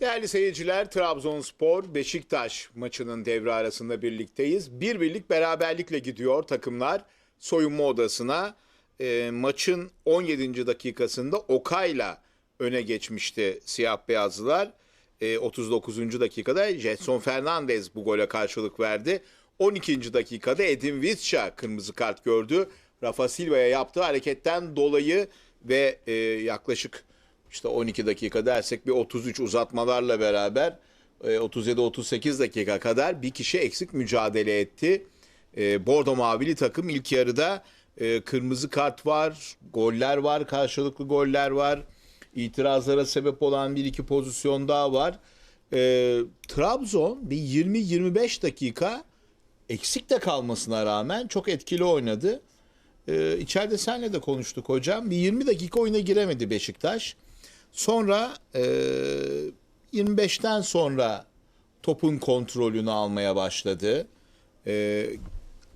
Değerli seyirciler, Trabzonspor Beşiktaş maçının devre arasında birlikteyiz. Bir birlik beraberlikle gidiyor takımlar soyunma odasına. E, maçın 17. dakikasında Okay'la öne geçmişti siyah beyazlılar. E, 39. dakikada Jetson Fernandez bu gole karşılık verdi. 12. dakikada Edin Visca kırmızı kart gördü. Rafa Silva'ya yaptığı hareketten dolayı ve e, yaklaşık işte 12 dakika dersek bir 33 uzatmalarla beraber e, 37-38 dakika kadar bir kişi eksik mücadele etti. E, Bordo Mavili takım ilk yarıda e, kırmızı kart var, goller var, karşılıklı goller var. İtirazlara sebep olan bir iki pozisyon daha var. E, Trabzon bir 20-25 dakika eksik de kalmasına rağmen çok etkili oynadı. Ee, içeride senle de konuştuk hocam. Bir 20 dakika oyuna giremedi Beşiktaş. Sonra e, 25'ten sonra topun kontrolünü almaya başladı. E,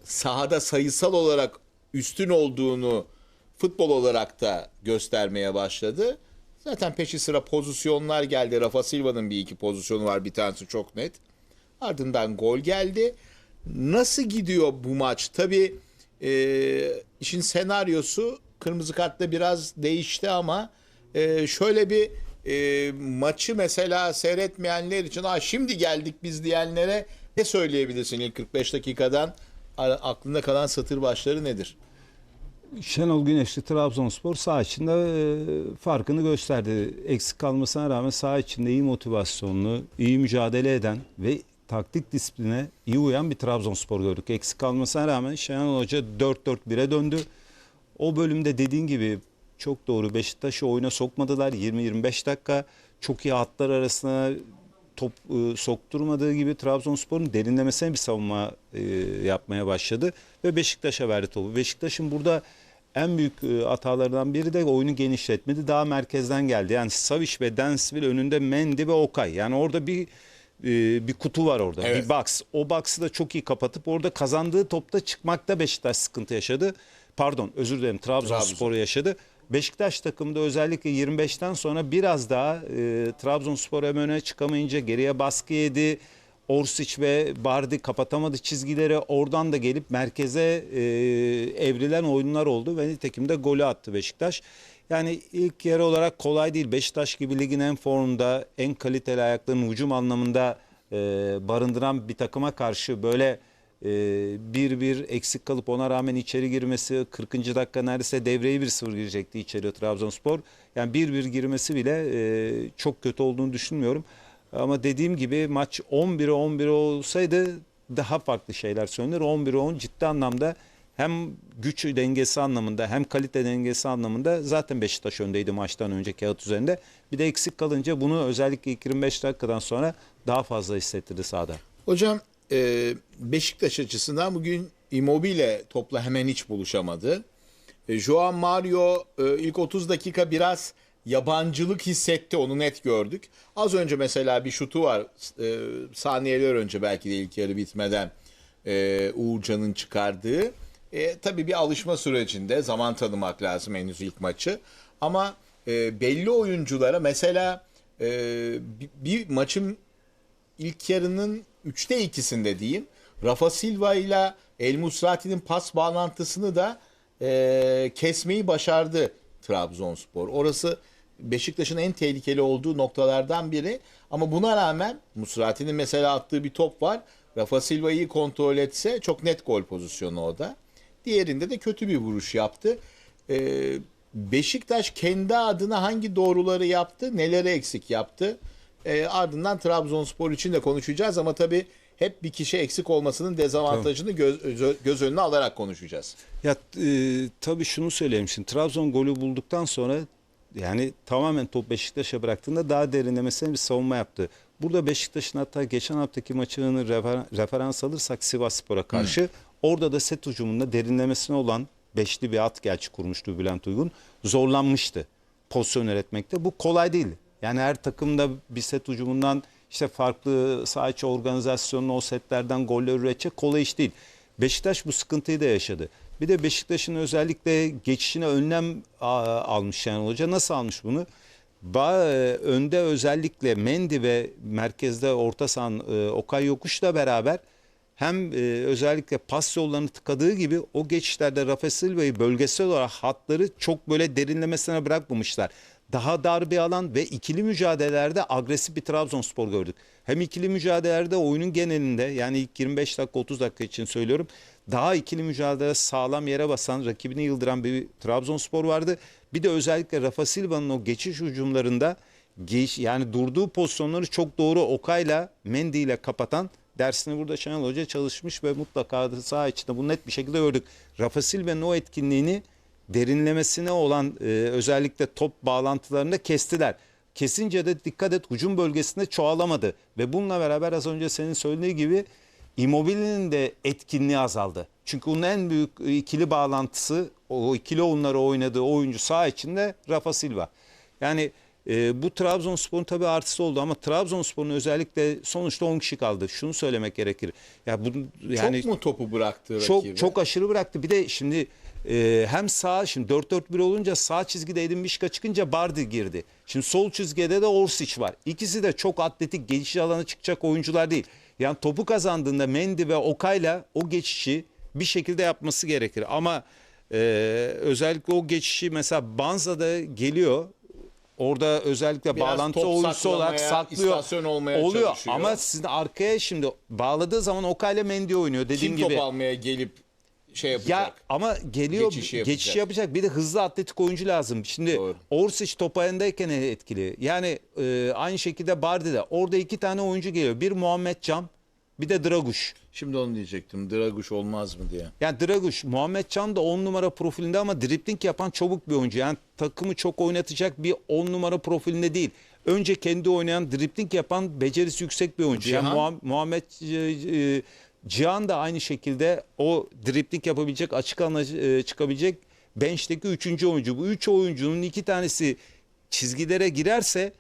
sahada sayısal olarak üstün olduğunu futbol olarak da göstermeye başladı. Zaten peşi sıra pozisyonlar geldi. Rafa Silva'nın bir iki pozisyonu var. Bir tanesi çok net. Ardından gol geldi. Nasıl gidiyor bu maç? Tabii e, işin senaryosu kırmızı kartla biraz değişti ama e, şöyle bir e, maçı mesela seyretmeyenler için Aa, şimdi geldik biz diyenlere ne söyleyebilirsin ilk 45 dakikadan? Aklında kalan satır başları nedir? Şenol Güneşli Trabzonspor saha içinde e, farkını gösterdi. Eksik kalmasına rağmen saha içinde iyi motivasyonlu, iyi mücadele eden ve taktik disipline iyi uyan bir Trabzonspor gördük. Eksik kalmasına rağmen Şenol Hoca 4-4-1'e döndü. O bölümde dediğin gibi çok doğru Beşiktaş'ı oyuna sokmadılar. 20-25 dakika çok iyi hatlar arasına top e, sokturmadığı gibi Trabzonspor'un derinlemesine bir savunma e, yapmaya başladı ve Beşiktaş'a verdi topu. Beşiktaş'ın burada en büyük e, hatalarından biri de oyunu genişletmedi. Daha merkezden geldi. Yani Savic ve Dansville önünde Mendy ve Okay. Yani orada bir e, bir kutu var orada. Evet. Bir box. O box'ı da çok iyi kapatıp orada kazandığı topta çıkmakta Beşiktaş sıkıntı yaşadı. Pardon özür dilerim Trabzonspor yaşadı. Beşiktaş takımda özellikle 25'ten sonra biraz daha e, Trabzonspor hem öne çıkamayınca geriye baskı yedi. Orsic ve Bardi kapatamadı çizgileri. Oradan da gelip merkeze e, evrilen oyunlar oldu ve nitekim de golü attı Beşiktaş. Yani ilk yarı olarak kolay değil. Beşiktaş gibi ligin en formunda, en kaliteli ayaklarının hücum anlamında e, barındıran bir takıma karşı böyle bir bir eksik kalıp ona rağmen içeri girmesi 40. dakika neredeyse devreye 1-0 girecekti içeri Trabzonspor. Yani bir bir girmesi bile e, çok kötü olduğunu düşünmüyorum. Ama dediğim gibi maç 11'e 11 olsaydı daha farklı şeyler söylenir. 11'e 10 ciddi anlamda hem güç dengesi anlamında hem kalite dengesi anlamında zaten Beşiktaş öndeydi maçtan önce kağıt üzerinde. Bir de eksik kalınca bunu özellikle ilk 25 dakikadan sonra daha fazla hissettirdi sahada. Hocam e, Beşiktaş açısından bugün Immobile topla hemen hiç buluşamadı. E, Joao Mario e, ilk 30 dakika biraz yabancılık hissetti onu net gördük. Az önce mesela bir şutu var e, saniyeler önce belki de ilk yarı bitmeden e, Uğurcan'ın çıkardığı. E, tabii bir alışma sürecinde zaman tanımak lazım henüz ilk maçı. Ama e, belli oyunculara mesela e, bir, bir maçın ilk yarının üçte ikisinde diyeyim. Rafa Silva ile El Musrati'nin pas bağlantısını da e, kesmeyi başardı Trabzonspor. Orası Beşiktaş'ın en tehlikeli olduğu noktalardan biri. Ama buna rağmen Musrati'nin mesela attığı bir top var. Rafa Silva'yı kontrol etse çok net gol pozisyonu o da. Diğerinde de kötü bir vuruş yaptı. E, Beşiktaş kendi adına hangi doğruları yaptı, neleri eksik yaptı? E, ardından Trabzonspor için de konuşacağız ama tabii hep bir kişi eksik olmasının dezavantajını göz, göz önüne alarak konuşacağız. Ya e, tabii şunu söyleyeyim şimdi Trabzon golü bulduktan sonra yani tamamen top Beşiktaş'a bıraktığında daha derinlemesine bir savunma yaptı. Burada Beşiktaş'ın hatta geçen haftaki maçını refer- referans alırsak Sivasspor'a karşı orada da set ucumunda derinlemesine olan beşli bir at gerçi kurmuştu Bülent Uygun. Zorlanmıştı pozisyon üretmekte. Bu kolay değil. Yani her takımda bir set ucumundan işte farklı saha içi organizasyonlu o setlerden goller üretecek kolay iş değil. Beşiktaş bu sıkıntıyı da yaşadı. Bir de Beşiktaş'ın özellikle geçişine önlem almış yani hoca. Nasıl almış bunu? Ba, e, önde özellikle Mendy ve merkezde orta sahan e, Okay Yokuş'la beraber hem e, özellikle pas yollarını tıkadığı gibi o geçişlerde Rafa Silva'yı bölgesel olarak hatları çok böyle derinlemesine bırakmamışlar. Daha dar bir alan ve ikili mücadelelerde agresif bir Trabzonspor gördük. Hem ikili mücadelelerde oyunun genelinde yani ilk 25 dakika 30 dakika için söylüyorum. Daha ikili mücadele sağlam yere basan, rakibini yıldıran bir Trabzonspor vardı. Bir de özellikle Rafa Silva'nın o geçiş hücumlarında geç, yani durduğu pozisyonları çok doğru Okay'la Mendy ile kapatan dersini burada Şenol Hoca çalışmış ve mutlaka saha içinde bunu net bir şekilde gördük. Rafa Silva'nın o etkinliğini derinlemesine olan e, özellikle top bağlantılarında kestiler. Kesince de dikkat et hücum bölgesinde çoğalamadı ve bununla beraber az önce senin söylediği gibi Immobile'nin de etkinliği azaldı. Çünkü onun en büyük ikili bağlantısı o ikili oyunları oynadığı oyuncu sağ içinde Rafa Silva. Yani e, bu Trabzonspor'un tabii artısı oldu ama Trabzonspor'un özellikle sonuçta 10 kişi kaldı. Şunu söylemek gerekir. Ya bu yani çok mu topu bıraktı çok rakibi? çok aşırı bıraktı. Bir de şimdi e, hem sağ şimdi 4-4-1 olunca sağ çizgide Edin Mişka çıkınca Bardi girdi. Şimdi sol çizgide de Orsic var. İkisi de çok atletik geçiş alanı çıkacak oyuncular değil. Yani topu kazandığında Mendy ve Okay'la o geçişi bir şekilde yapması gerekir. Ama e, özellikle o geçişi mesela Banza'da geliyor. Orada özellikle Biraz bağlantı top oyuncusu olarak saklamaya, saklıyor. istasyon olmaya Oluyor çalışıyor. ama sizin arkaya şimdi bağladığı zaman Okay'la Mendy oynuyor dediğim Kim gibi. top almaya gelip şey yapacak? Ya ama geliyor Geçişi geçiş yapacak. yapacak. Bir de hızlı atletik oyuncu lazım. Şimdi Doğru. Orsic top ayağındayken etkili. Yani e, aynı şekilde Bardi'de. Orada iki tane oyuncu geliyor. Bir Muhammed Cam, bir de Draguş. Şimdi onu diyecektim. Draguş olmaz mı diye. Yani Draguş, Muhammed Can da 10 numara profilinde ama dripling yapan çabuk bir oyuncu. Yani takımı çok oynatacak bir 10 numara profilinde değil. Önce kendi oynayan, dripling yapan becerisi yüksek bir oyuncu. Yani Cihan? Muham- Muhammed e, e, Cihan da aynı şekilde o dripling yapabilecek, açık alana e, çıkabilecek bench'teki üçüncü oyuncu. Bu üç oyuncunun iki tanesi çizgilere girerse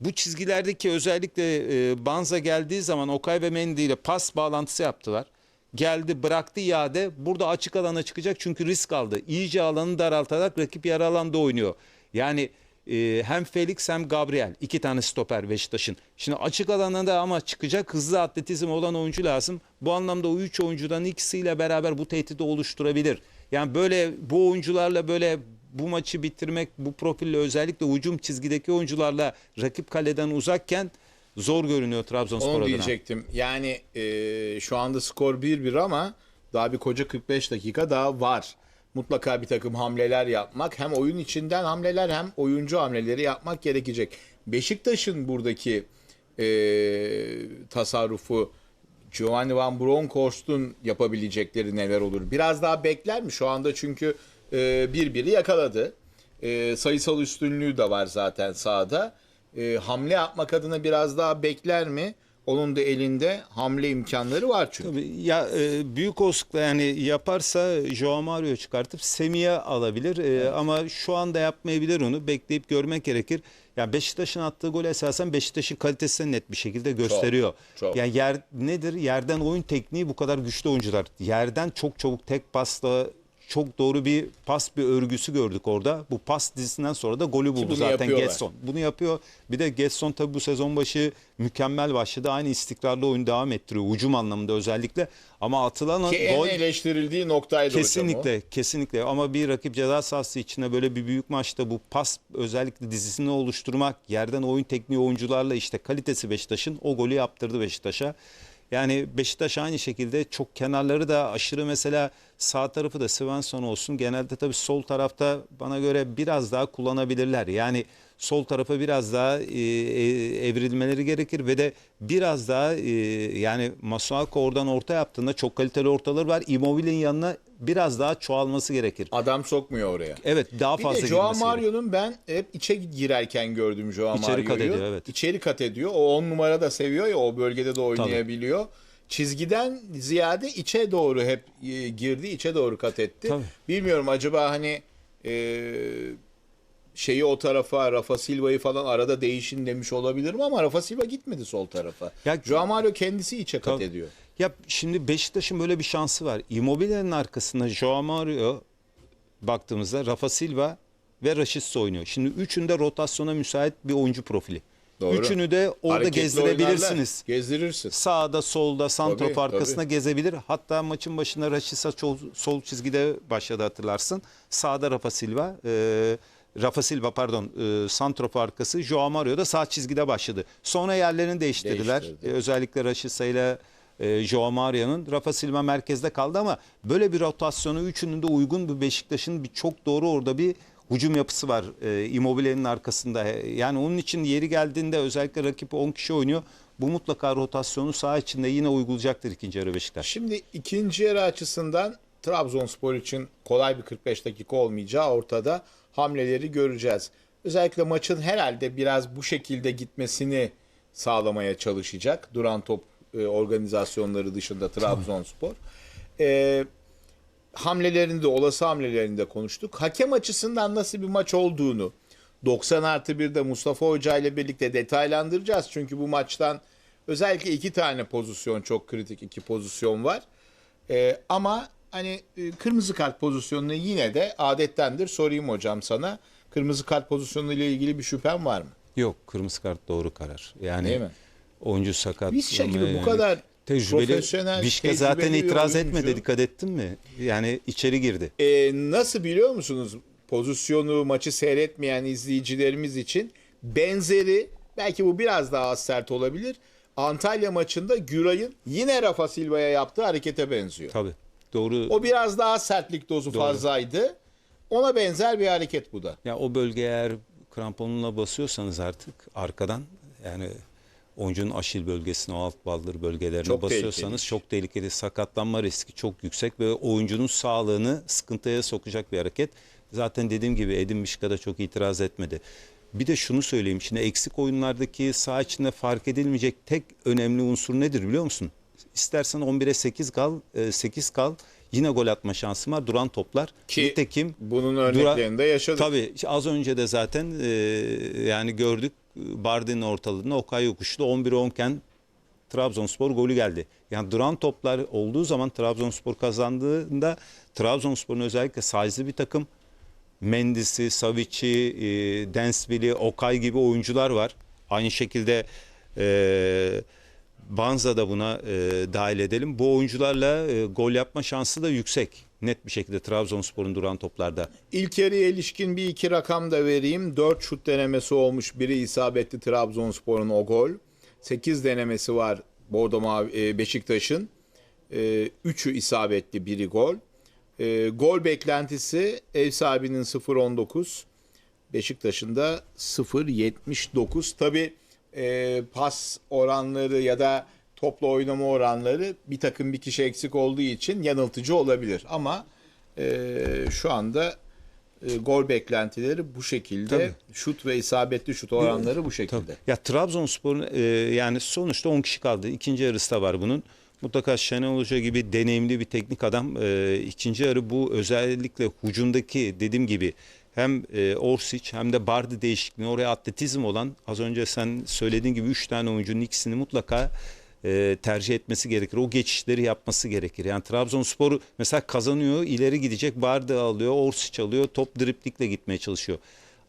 bu çizgilerdeki özellikle e, Banza geldiği zaman Okay ve Mendy ile pas bağlantısı yaptılar. Geldi bıraktı iade burada açık alana çıkacak çünkü risk aldı. İyice alanı daraltarak rakip yarı alanda oynuyor. Yani e, hem Felix hem Gabriel iki tane stoper Beşiktaş'ın. Şimdi açık alana da ama çıkacak hızlı atletizm olan oyuncu lazım. Bu anlamda o üç oyuncudan ikisiyle beraber bu tehdidi oluşturabilir. Yani böyle bu oyuncularla böyle bu maçı bitirmek bu profille özellikle hücum çizgideki oyuncularla rakip kaleden uzakken zor görünüyor Trabzonspor Onu adına. diyecektim. Yani e, şu anda skor 1-1 ama daha bir koca 45 dakika daha var. Mutlaka bir takım hamleler yapmak. Hem oyun içinden hamleler hem oyuncu hamleleri yapmak gerekecek. Beşiktaş'ın buradaki e, tasarrufu Giovanni Van Bronckhorst'un yapabilecekleri neler olur? Biraz daha bekler mi? Şu anda çünkü e, birbiri yakaladı. E, sayısal üstünlüğü de var zaten sahada. E, hamle yapmak adına biraz daha bekler mi? Onun da elinde hamle imkanları var çünkü. Tabii ya e, büyük olasılıkla yani yaparsa Joao Mario çıkartıp Semih'e alabilir E, ama şu anda yapmayabilir onu bekleyip görmek gerekir. Ya Beşiktaş'ın attığı gol esasen Beşiktaş'ın kalitesini net bir şekilde gösteriyor. çok. Yani yer nedir? Yerden oyun tekniği bu kadar güçlü oyuncular. Yerden çok çabuk tek pasla çok doğru bir pas bir örgüsü gördük orada. Bu pas dizisinden sonra da golü buldu zaten yapıyorlar. Getson. Bunu yapıyor. Bir de Getson tabii bu sezon başı mükemmel başladı. Aynı istikrarlı oyun devam ettiriyor. Hücum anlamında özellikle. Ama atılan Ki gol eleştirildiği noktaydı hocam o. kesinlikle kesinlikle ama bir rakip ceza sahası içinde böyle bir büyük maçta bu pas özellikle dizisini oluşturmak, yerden oyun tekniği oyuncularla işte kalitesi Beşiktaş'ın o golü yaptırdı Beşiktaş'a. Yani Beşiktaş aynı şekilde çok kenarları da aşırı mesela sağ tarafı da Svensson olsun. Genelde tabii sol tarafta bana göre biraz daha kullanabilirler. Yani sol tarafa biraz daha e, e, evrilmeleri gerekir ve de biraz daha e, yani Masuako oradan orta yaptığında çok kaliteli ortaları var. Immobile'nin yanına biraz daha çoğalması gerekir. Adam sokmuyor oraya. Evet daha Bir fazla de Joao. Mario'nun ben hep içe girerken gördüm Joao İçeri kat Mario'yu. ediyor, evet. İçeri kat ediyor. O 10 numara da seviyor ya o bölgede de oynayabiliyor. Çizgiden ziyade içe doğru hep e, girdi, içe doğru kat etti. Tabii. Bilmiyorum acaba hani e, şeyi o tarafa Rafa Silva'yı falan arada değişin demiş olabilirim ama Rafa Silva gitmedi sol tarafa. Ya- Joao Mario kendisi içe kat Tabii. ediyor. Ya şimdi Beşiktaş'ın böyle bir şansı var. Immobile'nin arkasında Joao Mario baktığımızda Rafa Silva ve Raşitsa oynuyor. Şimdi üçünde rotasyona müsait bir oyuncu profili. Doğru. Üçünü de orada Hareketli gezdirebilirsiniz. oynarlar, Gezdirirsin. Sağda, solda, santrof arkasına tabii. gezebilir. Hatta maçın başında Raşitsa sol, sol çizgide başladı hatırlarsın. Sağda Rafa Silva, e, Rafa Silva pardon, e, santrof arkası Joao Mario da sağ çizgide başladı. Sonra yerlerini değiştirdiler. Değiştirdi. E, özellikle Raşitsa ile e, Joao Mario'nun Rafa Silva merkezde kaldı ama böyle bir rotasyonu üçünün de uygun bir Beşiktaş'ın bir çok doğru orada bir hücum yapısı var e, Immobile'nin arkasında. Yani onun için yeri geldiğinde özellikle rakip 10 kişi oynuyor. Bu mutlaka rotasyonu saha içinde yine uygulayacaktır ikinci yarı Beşiktaş. Şimdi ikinci yarı açısından Trabzonspor için kolay bir 45 dakika olmayacağı ortada. Hamleleri göreceğiz. Özellikle maçın herhalde biraz bu şekilde gitmesini sağlamaya çalışacak. Duran top e, organizasyonları dışında Trabzonspor. E, hamlelerini de olası hamlelerini de konuştuk. Hakem açısından nasıl bir maç olduğunu 90 artı 1'de Mustafa Hoca ile birlikte detaylandıracağız. Çünkü bu maçtan özellikle iki tane pozisyon çok kritik iki pozisyon var. Ee, ama hani e, kırmızı kart pozisyonunu yine de adettendir sorayım hocam sana. Kırmızı kart pozisyonu ile ilgili bir şüphen var mı? Yok kırmızı kart doğru karar. Yani Değil mi? oyuncu sakat. Gibi Yani bu kadar tecrübeli. profesyonel, Vişka zaten tecrübeli itiraz oyuncu. etmedi dikkat ettin mi? Yani içeri girdi. Ee, nasıl biliyor musunuz pozisyonu maçı seyretmeyen izleyicilerimiz için benzeri belki bu biraz daha az sert olabilir. Antalya maçında Güray'ın yine Rafa Silva'ya yaptığı harekete benziyor. Tabii. Doğru. O biraz daha sertlik dozu Doğru. fazlaydı. Ona benzer bir hareket bu da. Ya o bölgeye eğer kramponla basıyorsanız artık arkadan yani oyuncunun aşil bölgesine, o alt baldır bölgelerine Çok basıyorsanız tehlikeliymiş. çok tehlikeli. Sakatlanma riski çok yüksek ve oyuncunun sağlığını sıkıntıya sokacak bir hareket. Zaten dediğim gibi Edin Mişka da çok itiraz etmedi. Bir de şunu söyleyeyim. Şimdi eksik oyunlardaki saha içinde fark edilmeyecek tek önemli unsur nedir biliyor musun? İstersen 11'e 8 kal, e, 8 kal. Yine gol atma şansın var. Duran toplar. Ki Nitekim bunun Dura- örneklerini de yaşadık. Tabii az önce de zaten e, yani gördük Bardin'in ortalığında Okay yokuşta 11'e 10 iken Trabzonspor golü geldi. Yani duran toplar olduğu zaman Trabzonspor kazandığında Trabzonspor'un özellikle size'lı bir takım Mendis'i, Savic'i, e, Densville'i, Okay gibi oyuncular var. Aynı şekilde e, Banza da buna e, dahil edelim. Bu oyuncularla e, gol yapma şansı da yüksek. Net bir şekilde Trabzonspor'un duran toplarda. İlk yarıya ilişkin bir iki rakam da vereyim. 4 şut denemesi olmuş. Biri isabetli Trabzonspor'un o gol. 8 denemesi var Bordo Mavi, e, Beşiktaş'ın. E, Üçü isabetli, biri gol. E, gol beklentisi ev sahibinin 0.19. Beşiktaş'ın da 0.79. Tabi pas oranları ya da topla oynama oranları bir takım bir kişi eksik olduğu için yanıltıcı olabilir. Ama e, şu anda e, gol beklentileri bu şekilde. Tabii. Şut ve isabetli şut oranları bu şekilde. Ya Trabzonspor'un e, yani sonuçta 10 kişi kaldı. İkinci yarısı da var bunun. Mutlaka Şenol Hoca gibi deneyimli bir teknik adam e, ikinci yarı bu özellikle hücumdaki dediğim gibi hem e, Orsic hem de Bardi değişikliği oraya atletizm olan az önce sen söylediğin gibi 3 tane oyuncunun ikisini mutlaka e, tercih etmesi gerekir. O geçişleri yapması gerekir. Yani Trabzonspor mesela kazanıyor, ileri gidecek. Bardi alıyor, Orsic alıyor, top driplikle gitmeye çalışıyor.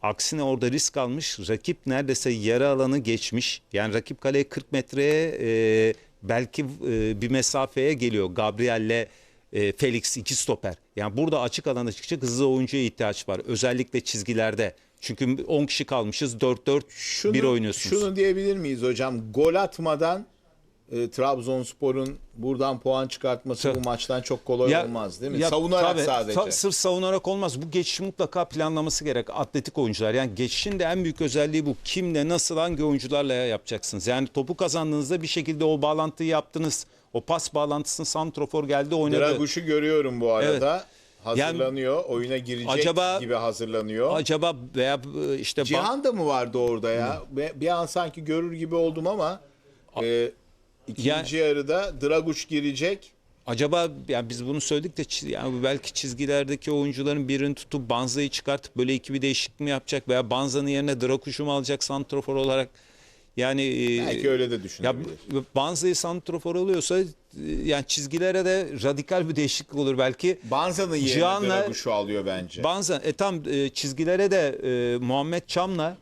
Aksine orada risk almış. Rakip neredeyse yarı alanı geçmiş. Yani rakip kaleye 40 metreye e, belki e, bir mesafeye geliyor. Gabriel'le e, Felix iki stoper. Yani burada açık alana çıkacak hızlı oyuncuya ihtiyaç var. Özellikle çizgilerde. Çünkü 10 kişi kalmışız. 4-4 Şunu, bir oynuyorsunuz. Şunu diyebilir miyiz hocam? Gol atmadan e, Trabzonspor'un buradan puan çıkartması Tabii. bu maçtan çok kolay Ya- olmaz değil mi? ya Savunarak tabii, sadece. ta- sırf savunarak olmaz. Bu geçişi mutlaka planlaması gerek. Atletik oyuncular. Yani geçişin de en büyük özelliği bu. Kimle, nasıl, hangi oyuncularla yapacaksınız? Yani topu kazandığınızda bir şekilde o bağlantıyı yaptınız. O pas bağlantısını santrofor geldi oynadı. Draguş'u görüyorum bu arada. Hazırlanıyor. oyuna girecek Acaba- gibi hazırlanıyor. Acaba veya e, işte Cihan da mı vardı orada ya? Ve Bir an sanki görür gibi oldum ama e, ikinci yarıda Draguş girecek. acaba yani biz bunu söyledik de yani belki çizgilerdeki oyuncuların birini tutup Banza'yı çıkartıp böyle iki bir değişiklik mi yapacak veya Banza'nın yerine Drakuş'u mu alacak santrofor olarak? Yani e, Belki öyle de ya düşünebilir. Banza'yı santrofor alıyorsa e, yani çizgilere de radikal bir değişiklik olur belki. Banza'nın yerine Cihan'la- Draguş'u alıyor bence. Banza e, tam e, çizgilere de e, Muhammed Çam'la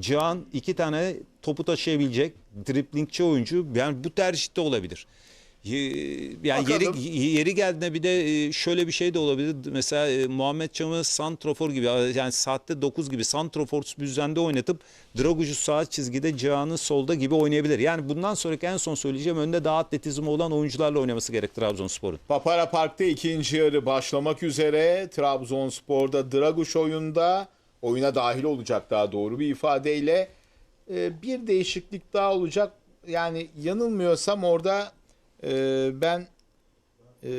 Cihan iki tane topu taşıyabilecek driplingçi oyuncu. Yani bu tercih de olabilir. Yani yeri, Bakalım. yeri geldiğinde bir de e, şöyle bir şey de olabilir. Mesela e, Muhammed Çam'ı santrofor gibi yani saatte 9 gibi santrofor düzende oynatıp Draguc'u sağ çizgide Cihan'ı solda gibi oynayabilir. Yani bundan sonraki en son söyleyeceğim önde daha atletizmi olan oyuncularla oynaması gerek Trabzonspor'un. Papara Park'ta ikinci yarı başlamak üzere. Trabzonspor'da Draguş oyunda oyuna dahil olacak daha doğru bir ifadeyle. Ee, bir değişiklik daha olacak. Yani yanılmıyorsam orada e, ben e,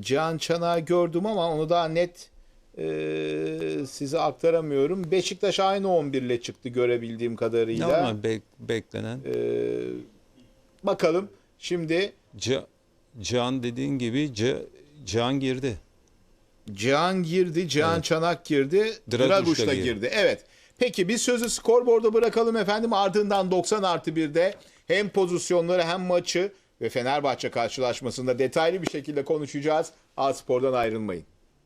Cihan Çanak'ı gördüm ama onu daha net e, size aktaramıyorum. Beşiktaş aynı 11 ile çıktı görebildiğim kadarıyla. Normal bek- beklenen. Ee, bakalım şimdi Ca- Can dediğin gibi Ca- Can girdi. Cihan girdi, Cihan Çanak girdi, Draguş da girdi. girdi. Evet. Peki biz sözü skorboarda bırakalım efendim. Ardından 90 artı 1'de hem pozisyonları hem maçı ve Fenerbahçe karşılaşmasında detaylı bir şekilde konuşacağız. A Spor'dan ayrılmayın.